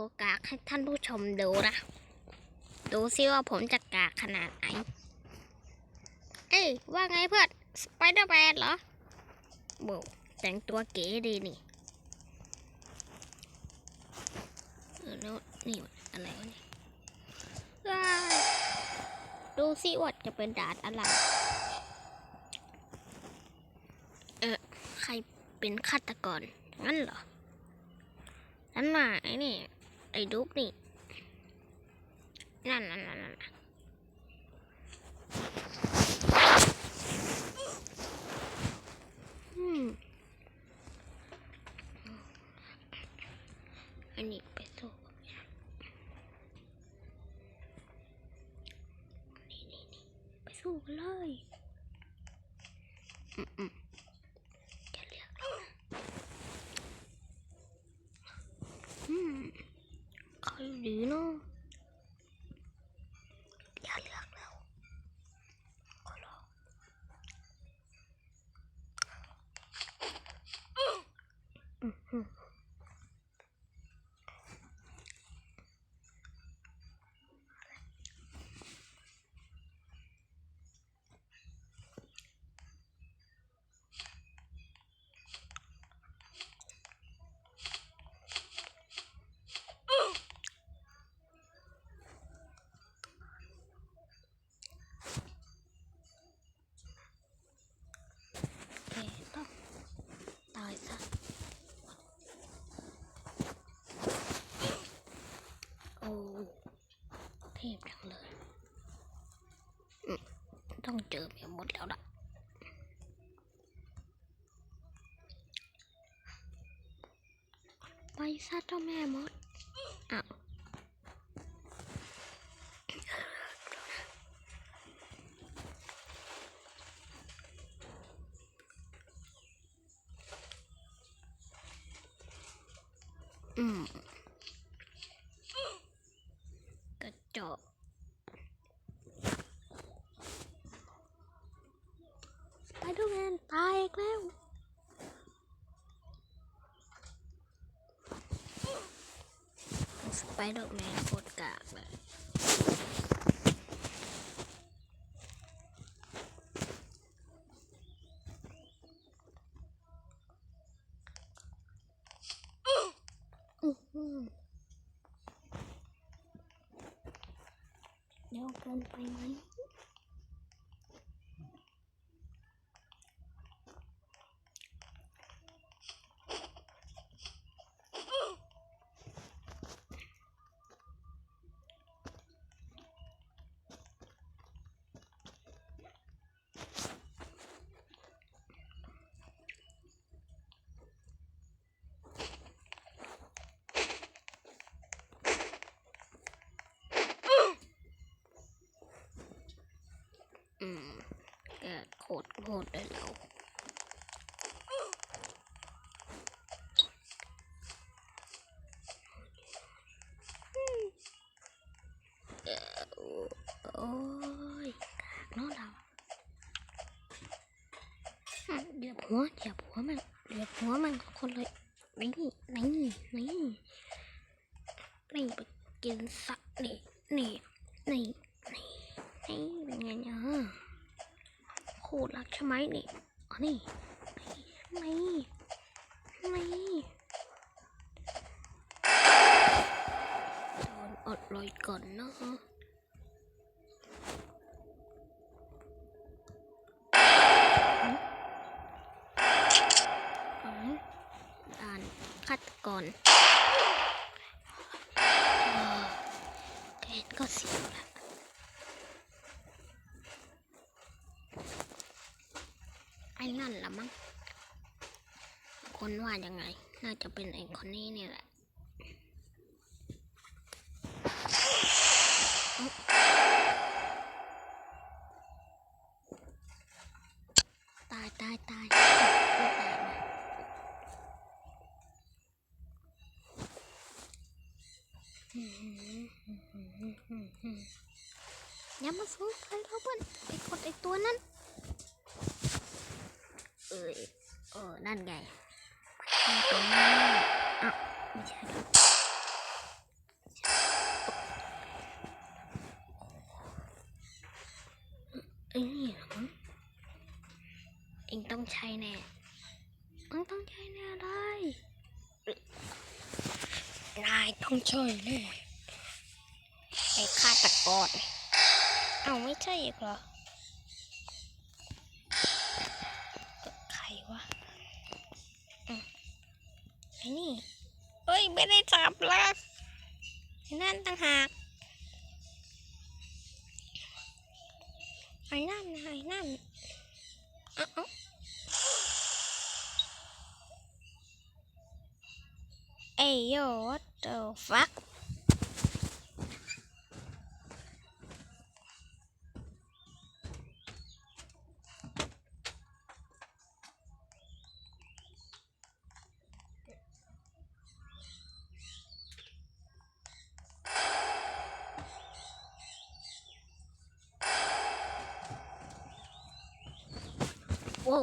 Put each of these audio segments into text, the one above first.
โอกาสให้ท่านผู้ชมดูนะ ดูซิว่าผมจะกากขนาดไหน เอ้ย ว่าไงเพื่อนสไปเดอร์แมนเหรอโบแต่งตัวเก๋ดีนี่แล้วนี่อะไรวะนี่ว้าดูซิว่าจะเป็นดาดอะไร เออใครเป็นฆาตกรงั้นเหรอ นั่นน่ะไอ้นี่ ไอ้ดุ๊กนี่ นั่นนั่นนั่นนั่นอืมอันนี้ไปสู้นี่นี่นี่ไปสู้เลย อืมอืม trừ 11 lao động quay sát trong 21 ไปดอกแมนโคตรกากเลยอื้อหือเดี๋ยวเกินไปไหม อืมแก โคตรโหดเลยเราโอ้ยกากเนาะเราอืมเหยียบหัวเหยียบหัวมันเหยียบหัวมันคนเลยนี่นี่นี่นี่ไปกินสักนี่นี่นี่นี่ นี่เป็นไงเนี่ยคู่รักใช่ไหมนี่อ๋อนี่นี่นี่โดนอดลอยก่อนเนาะอ๋อด่านฆาตกรเออแกก็เสียวแล้วไอ้นั่นละมั้งคนว่ายังไง น่าจะเป็นไอ้คนนี้นี่แหละ อย่ามาสู้ใจเราเพื่อนไปกดไอตัวนั้นเอ้ยเออนั่นไงอ่ไอ้นี่เหรอเองต้องใช้แน่มึงต้องใช้แน่เลยนายต้องช่วยแน่ ใช่อีกเหรอใครวะอืมไอ้นี่เอ้ย ไม่ได้จับละนั่นต่างหากไอ้นั่นไอ้นั่นเอ้าเอ้าเอ้ยโย what the fuck ไ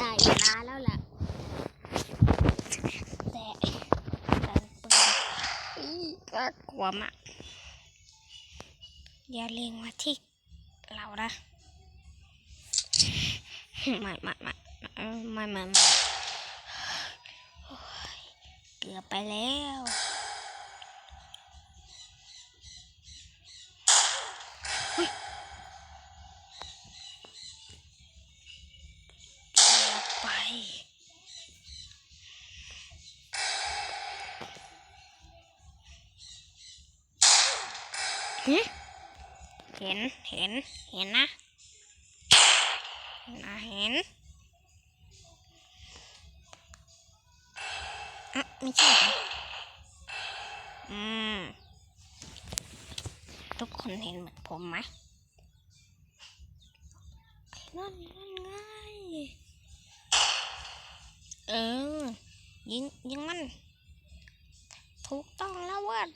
ด้เวลาแล้วล่ะ แต่ดันปืนอีก็กลัวมากอย่าเล็งมาที่เรานะไม่ไม่ไม่ไม่ไม่ไม่โอ้ยเกือบไปแล้ว เห็น เห็น เห็นนะนะเห็นอะไม่ใช่อืม ทุกคนเห็นเหมือนผมไหมนั่นนั่นไงเออ ยิง ยิงมัน ถูกต้องแล้วเว้ย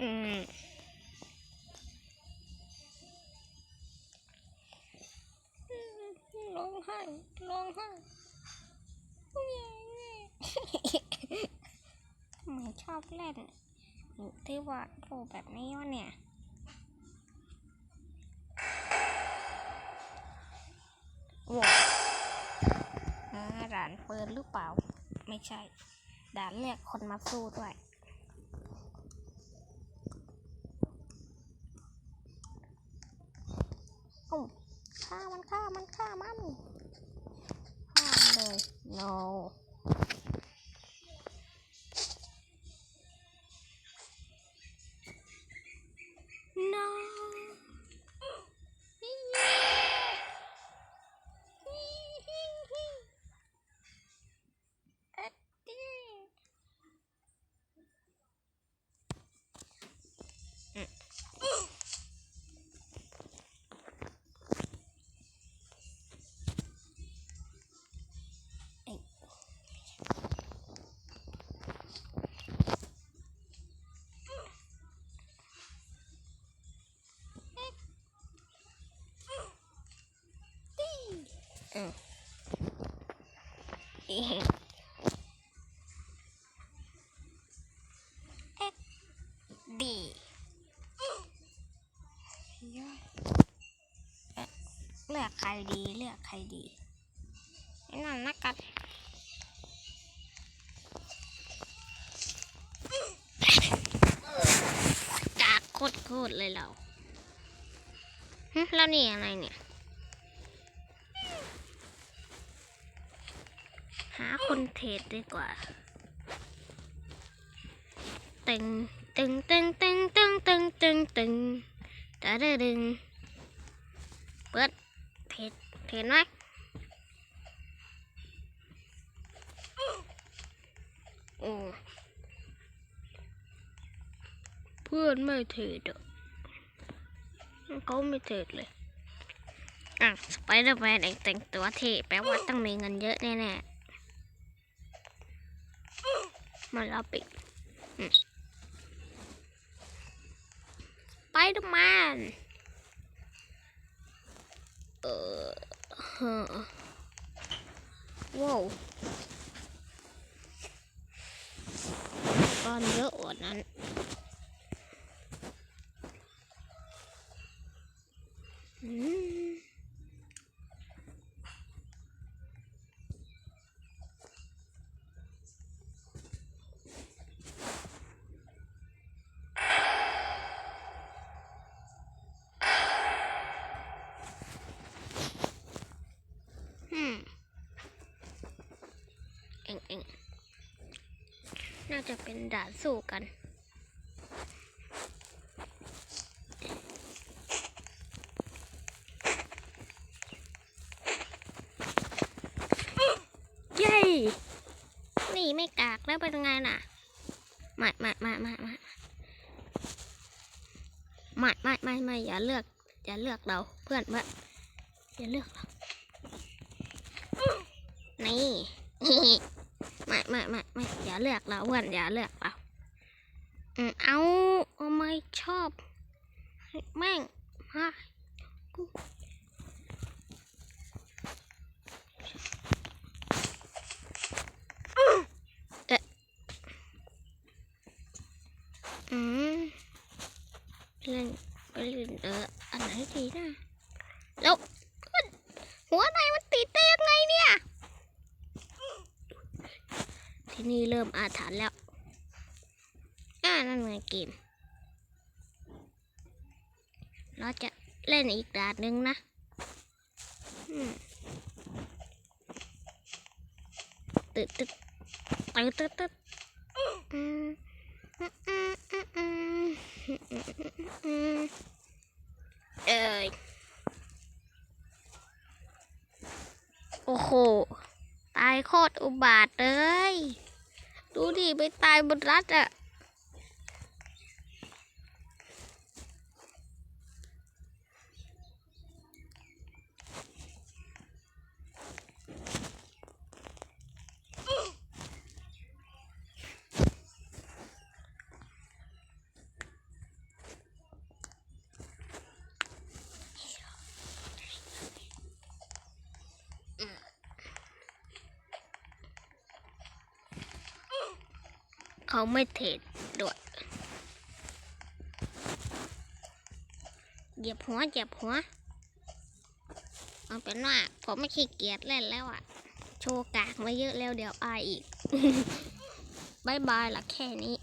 อืมร้องไห้ร้องไห้ทำไมชอบเล่นที่ว่าโผล่แบบนี้วะเนี่ยว้าวอ่าด่านปืนหรือเปล่า ไม่ใช่ ด่านเรียกคนมาสู้ด้วย โอ้า ฆ่ามันฆ่ามันฆ่ามันฆ่ามันเลย no no ดีย่อยเลือกใครดีเลือกใครดีนั่นนักกัดจากโคตรๆเลยเราแล้วนี่อะไรเนี่ย คนเทรดดีกว่าตึงตึงตึงตึงตึงตึงตึงตึงตาดึดึงเปิดเทรดเทรดไหมโอ้เพื่อนไม่เทรดอะเขาไม่เทรดเลยอะสไปเดอร์แมนเองแต่งตัวเท่แปลว่าต้องมีเงินเยอะแน่ๆ มาลาปิดไปเดอร์แมนเออฮะว้าวก้อนเยอะกว่านั้นอืม จะเป็นด่านสู้กัน เย้ นี่ไม่กากแล้วเป็นไงน่ะ มามามามามาไม่ไม่ไม่ไม่อย่าเลือก อย่าเลือกเราเพื่อนเพื่อนอย่าเลือกเรา นี่ ไม่ไม่ไม่ไม่อย่าเลือกเราเพื่อนอย่าเลือกเราเอาเอาไม่ชอบ แม่งมากูเอ๊ะอืมเล่นไปเล่นเอออันไหนดีนะแล้วหัวไหนายมันติดได้ยังไงเนี่ย ที่นี่เริ่ม อาถรรพ์แล้ว อ่านั่นไงเกม เราจะเล่นอีกด่านหนึ่งนะตึ๊ดตึ๊ดตึ๊ดตึ๊ดตึ๊ดเอ้ยโอ้โห ตายโคตรอุบาทเลย ดูดิไปตายบนรัฐอะ เขาไม่เทรดด้วยเหยียบหัวเหยียบหัวเอาเป็นว่าผมไม่ขี้เกียจเล่นแล้วอะโชว์กากมาเยอะแล้วเดี๋ยวอายอีกบายบายละแค่นี้